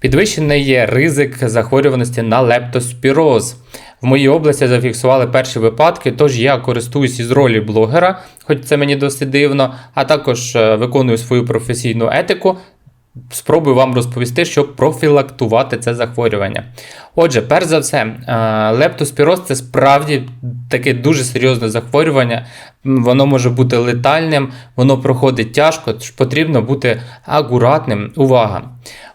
Підвищений є ризик захворюваності на лептоспіроз. В моїй області зафіксували перші випадки, тож я користуюсь із ролі блогера, хоч це мені досить дивно, а також е, виконую свою професійну етику. Спробую вам розповісти, щоб профілактувати це захворювання. Отже, перш за все, е, лептоспіроз це справді таке дуже серйозне захворювання. Воно може бути летальним, воно проходить тяжко, тож потрібно бути акуратним. Увага!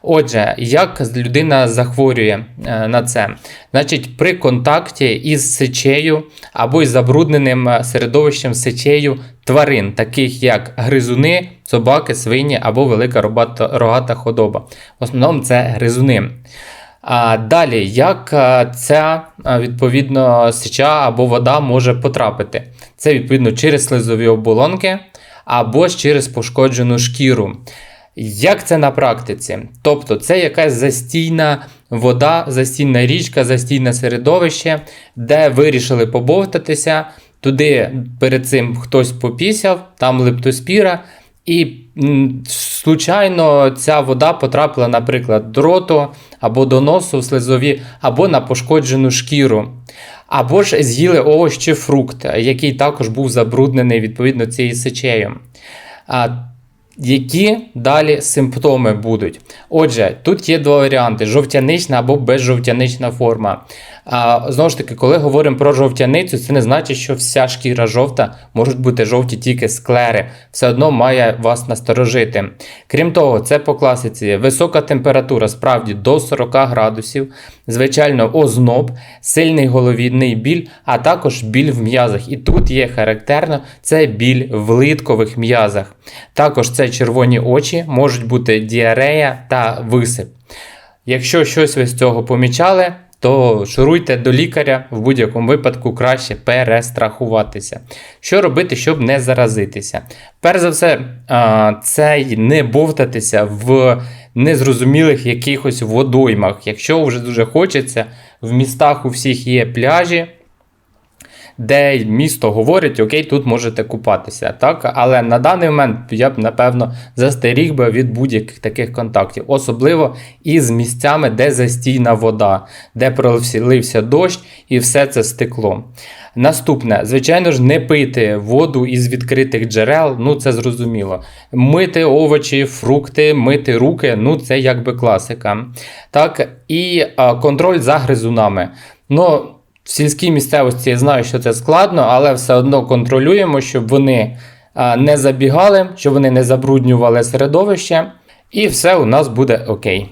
Отже, як людина захворює е, на це? Значить, при контакті із сечею або із забрудненим е, середовищем сечею тварин, таких як гризуни, собаки, свині або велика рогата худоба. В основному це гризуни. Далі, як е, ця е, відповідно сеча або вода може потрапити? Це відповідно через слизові оболонки або через пошкоджену шкіру. Як це на практиці? Тобто, це якась застійна вода, застійна річка, застійне середовище, де вирішили побовтатися. Туди перед цим хтось попісяв, там лептоспіра, і случайно ця вода потрапила, наприклад, до роту або до носу в слизові, або на пошкоджену шкіру. Або ж з'їли овоч чи фрукт, який також був забруднений відповідно цією сечею. А, які далі симптоми будуть? Отже, тут є два варіанти: жовтянична або безжовтянична форма. А, знову ж таки, коли говоримо про жовтяницю, це не значить, що вся шкіра жовта можуть бути жовті тільки склери. Все одно має вас насторожити. Крім того, це по класиці висока температура, справді до 40 градусів, звичайно, озноб, сильний головідний біль, а також біль в м'язах. І тут є характерно це біль в литкових м'язах. Також це червоні очі, можуть бути діарея та висип. Якщо щось ви з цього помічали, то шуруйте до лікаря, в будь-якому випадку краще перестрахуватися. Що робити, щоб не заразитися? Перш за все, це не бовтатися в незрозумілих якихось водоймах. Якщо вже дуже хочеться, в містах у всіх є пляжі, де місто говорить, окей, тут можете купатися. Так? Але на даний момент я б, напевно, застеріг би від будь-яких таких контактів, особливо із місцями, де застійна вода, де пролився дощ і все це стекло. Наступне, звичайно ж, не пити воду із відкритих джерел, ну це зрозуміло. Мити овочі, фрукти, мити руки, ну це якби класика. Так, і а, контроль за гризунами. Ну, в сільській місцевості я знаю, що це складно, але все одно контролюємо, щоб вони не забігали, щоб вони не забруднювали середовище, і все у нас буде окей.